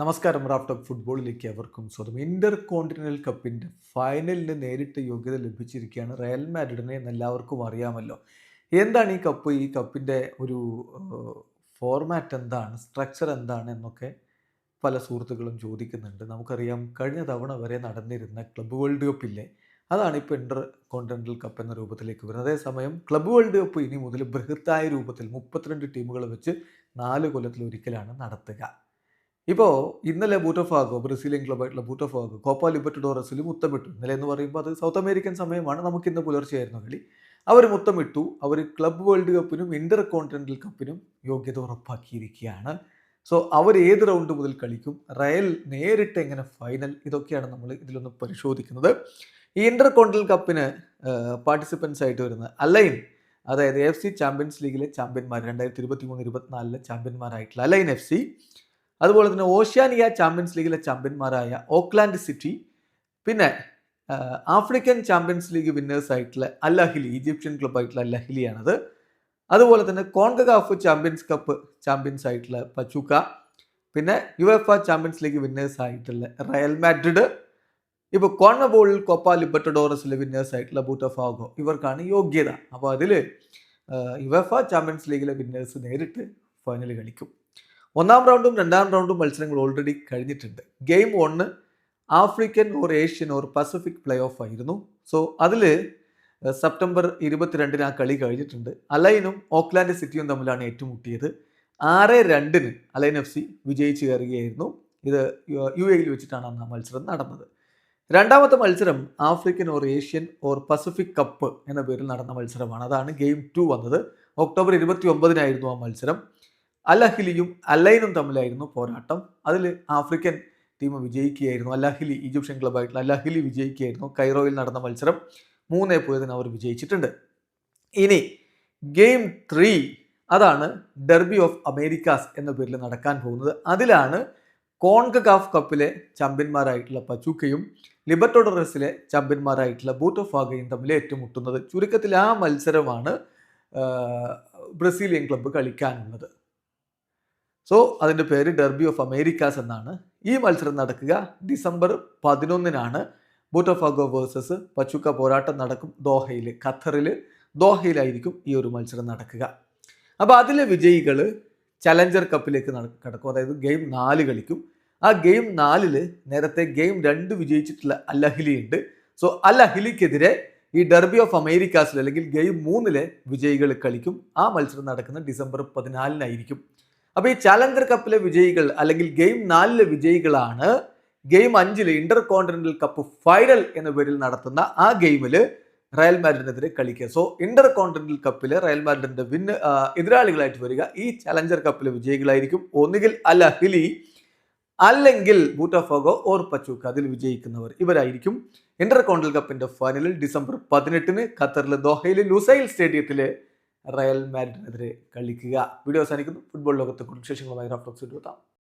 നമസ്കാരം റാഫ്റ്റോക്ക് ഫുട്ബോളിലേക്ക് അവർക്കും സ്വന്തം ഇന്റർ കോണ്ടിനൽ കപ്പിന്റെ ഫൈനലിന് നേരിട്ട് യോഗ്യത ലഭിച്ചിരിക്കുകയാണ് റയൽ മാഡ്രിഡിനെ എല്ലാവർക്കും അറിയാമല്ലോ. എന്താണ് ഈ കപ്പ്? ഈ കപ്പിന്റെ ഒരു ഫോർമാറ്റ് എന്താണ്? സ്ട്രക്ചർ എന്താണ്? എന്നൊക്കെ പല സുഹൃത്തുക്കളും ചോദിക്കുന്നുണ്ട്. നമുക്കറിയാം കഴിഞ്ഞ തവണ വരെ നടന്നിരുന്ന ക്ലബ്ബ് വേൾഡ് കപ്പില്ലേ അതാണ് ഇപ്പോൾ ഇന്റർ കോണ്ടിനെന്റൽ കപ്പ് എന്ന രൂപത്തിലേക്ക് വരുന്നത്. അതേസമയം ക്ലബ് വേൾഡ് കപ്പ് ഇനി മുതൽ ബൃഹത്തായ രൂപത്തിൽ മുപ്പത്തിരണ്ട് ടീമുകൾ വെച്ച് നാല് കൊല്ലത്തിൽ ഒരിക്കലാണ് നടത്തുക. ഇപ്പോൾ ഇന്നലെ ബൂട്ടഫാഗോ ബ്രസീലിയൻ ക്ലബായിട്ടുള്ള ബൂട്ടഫാഗോ കോപ്പ ലിബർട്ടഡോറസിൽ മുത്തമിട്ടു. ഇന്നലെ എന്ന് പറയുമ്പോൾ അത് സൗത്ത് അമേരിക്കൻ സമയമാണ്. നമുക്ക് ഇന്ന് പുലർച്ചെയായിരുന്നു കളി. അവർ മുത്തമിട്ടു. അവർ ക്ലബ് വേൾഡ് കപ്പിനും ഇന്റർ കോണ്ടിനെന്റൽ കപ്പിനും യോഗ്യത ഉറപ്പാക്കിയിരിക്കുകയാണ്. സോ അവർ ഏത് റൗണ്ട് മുതൽ കളിക്കും? റയൽ നേരിട്ട് എങ്ങനെ ഫൈനൽ? ഇതൊക്കെയാണ് നമ്മൾ ഇതിലൊന്ന് പരിശോധിക്കുന്നത്. ഈ ഇന്റർ കോണ്ടിനൽ കപ്പിന് പാർട്ടിസിപ്പൻസ് ആയിട്ട് വരുന്ന അലൈൻ അതായത് എഫ് സി ചാമ്പ്യൻസ് ലീഗിലെ ചാമ്പ്യന്മാർ രണ്ടായിരത്തി ഇരുപത്തി മൂന്ന് ഇരുപത്തിനാലിലെ ചാമ്പ്യന്മാരായിട്ടുള്ള അലൈൻ എഫ് സി അതുപോലെ തന്നെ ഓഷ്യാനിയ ചാമ്പ്യൻസ് ലീഗിലെ ചാമ്പ്യന്മാരായ ഓക്ലാൻഡ് സിറ്റി പിന്നെ ആഫ്രിക്കൻ ചാമ്പ്യൻസ് ലീഗ് വിന്നേഴ്സ് ആയിട്ടുള്ള അൽ അഹിലി ഈജിപ്ഷ്യൻ ക്ലബ് ആയിട്ടുള്ള അൽ അഹിലിയാണത്. അതുപോലെ തന്നെ കോൺഗഗാഫ് ചാമ്പ്യൻസ് കപ്പ് ചാമ്പ്യൻസ് ആയിട്ടുള്ള പച്ചുക്ക പിന്നെ U F champions league winners ആയിട്ടുള്ള റയൽ മാഡ്രിഡ് ഇപ്പോൾ കോൺമബോളിൽ കൊപ്പ ലിബർട്ടഡോറസിലെ വിന്നേഴ്സ് ആയിട്ടുള്ള ബൂട്ടഫാഗോ ഇവർക്കാണ് യോഗ്യത. അപ്പോൾ അതിൽ ആ ചാമ്പ്യൻസ് ലീഗിലെ വിന്നേഴ്സ് നേരിട്ട് ഫൈനൽ കളിക്കും. ഒന്നാം റൗണ്ടും രണ്ടാം റൗണ്ടും മത്സരങ്ങൾ ഓൾറെഡി കഴിഞ്ഞിട്ടുണ്ട്. ഗെയിം ഒന്ന് African or Asian or Pacific play off ആയിരുന്നു സോ അതിൽ സെപ്റ്റംബർ ഇരുപത്തിരണ്ടിന് ആ കളി കഴിഞ്ഞിട്ടുണ്ട്. അലൈനും ഓക്ലാൻഡ് സിറ്റിയും തമ്മിലാണ് ഏറ്റുമുട്ടിയത്. ആറ് രണ്ടിന് അലൈൻ എഫ് സി വിജയിച്ച് കയറുകയായിരുന്നു. ഇത് യു എയിൽ വെച്ചിട്ടാണ് അന്ന് ആ മത്സരം നടന്നത്. രണ്ടാമത്തെ മത്സരം African or Asian or Pacific cup എന്ന പേരിൽ നടന്ന മത്സരമാണ്. അതാണ് ഗെയിം ടു വന്നത്. ഒക്ടോബർ ഇരുപത്തി ഒമ്പതിനായിരുന്നു ആ മത്സരം. അൽ അഹിലിയും അലൈനും തമ്മിലായിരുന്നു പോരാട്ടം. അതിൽ ആഫ്രിക്കൻ ടീം വിജയിക്കുകയായിരുന്നു. അല്ലാഹിലി ഈജിപ്ഷ്യൻ ക്ലബ്ബായിട്ടുള്ള അല്ലാഹിലി വിജയിക്കുകയായിരുന്നു. കൈറോയിൽ നടന്ന മത്സരം മൂന്നേ പോയതിന് അവർ വിജയിച്ചിട്ടുണ്ട്. ഇനി ഗെയിം ത്രീ അതാണ് ഡെർബി ഓഫ് അമേരിക്കാസ് എന്ന പേരിൽ നടക്കാൻ പോകുന്നത്. അതിലാണ് കോൺകഗാഫ് കപ്പിലെ ചാമ്പ്യന്മാരായിട്ടുള്ള പച്ചൂക്കയും ലിബർട്ടോഡറസിലെ ചാമ്പ്യന്മാരായിട്ടുള്ള ബൂട്ടോഫാഗയും തമ്മിൽ ഏറ്റുമുട്ടുന്നത്. ചുരുക്കത്തിൽ ആ മത്സരമാണ് ബ്രസീലിയൻ ക്ലബ്ബ് കളിക്കാനുള്ളത്. സോ അതിന്റെ പേര് ഡെർബി ഓഫ് അമേരിക്കാസ് എന്നാണ്. ഈ മത്സരം നടക്കുക ഡിസംബർ പതിനൊന്നിനാണ്. ബൂട്ടോഫാഗോ വേഴ്സസ് പച്ചുക്ക പോരാട്ടം നടക്കും ദോഹയിൽ ഖത്തറിൽ ദോഹയിലായിരിക്കും ഈ ഒരു മത്സരം നടക്കുക. അപ്പോൾ അതിലെ വിജയികൾ ചലഞ്ചർ കപ്പിലേക്ക് കടക്കും. അതായത് ഗെയിം നാല് കളിക്കും. ആ ഗെയിം നാലിൽ നേരത്തെ ഗെയിം രണ്ട് വിജയിച്ചിട്ടുള്ള അൽ അഹിലി ഉണ്ട്. സോ അൽ അഹിലിക്കെതിരെ ഈ ഡെർബി ഓഫ് അമേരിക്കാസിൽ അല്ലെങ്കിൽ ഗെയിം മൂന്നിലെ വിജയികൾ കളിക്കും. ആ മത്സരം നടക്കുന്ന ഡിസംബർ പതിനാലിനായിരിക്കും. അപ്പോൾ ഈ ചാലഞ്ചർ കപ്പിലെ വിജയികൾ അല്ലെങ്കിൽ ഗെയിം നാലിലെ വിജയികളാണ് ഗെയിം അഞ്ചിൽ ഇന്റർ കോണ്ടിനെന്റൽ കപ്പ് ഫൈനൽ എന്ന പേരിൽ നടത്തുന്ന ആ ഗെയിമിൽ റയൽ മാഡ്രിഡിനെതിരെ കളിക്കുക. സോ ഇന്റർ കോണ്ടിനെന്റൽ കപ്പിൽ റയൽ മാഡ്രിഡിന്റെ വിന്ന് എതിരാളികളായിട്ട് വരിക. ഈ ചലഞ്ചർ കപ്പിലെ വിജയികളായിരിക്കും. ഒന്നുകിൽ അൽ അഹിലി അല്ലെങ്കിൽ ബൂട്ടാഫോഗോ ഓർ പച്ചൂക്ക് അതിൽ വിജയിക്കുന്നവർ ഇവരായിരിക്കും. ഇന്റർ കോണ്ടിനൽ കപ്പിന്റെ ഫൈനലിൽ ഡിസംബർ പതിനെട്ടിന് ഖത്തറിലെ ദോഹയിലെ ലുസൈൽ സ്റ്റേഡിയത്തിലെ റയൽ മാഡ്രിഡിനെതിരെ കളിക്കുക. വീഡിയോ അവസാനിക്കുന്നു. ഫുട്ബോൾ ലോകത്തെ കുടുംബശേഷങ്ങളുമായി റഫ്ലക്സ് എത്താം.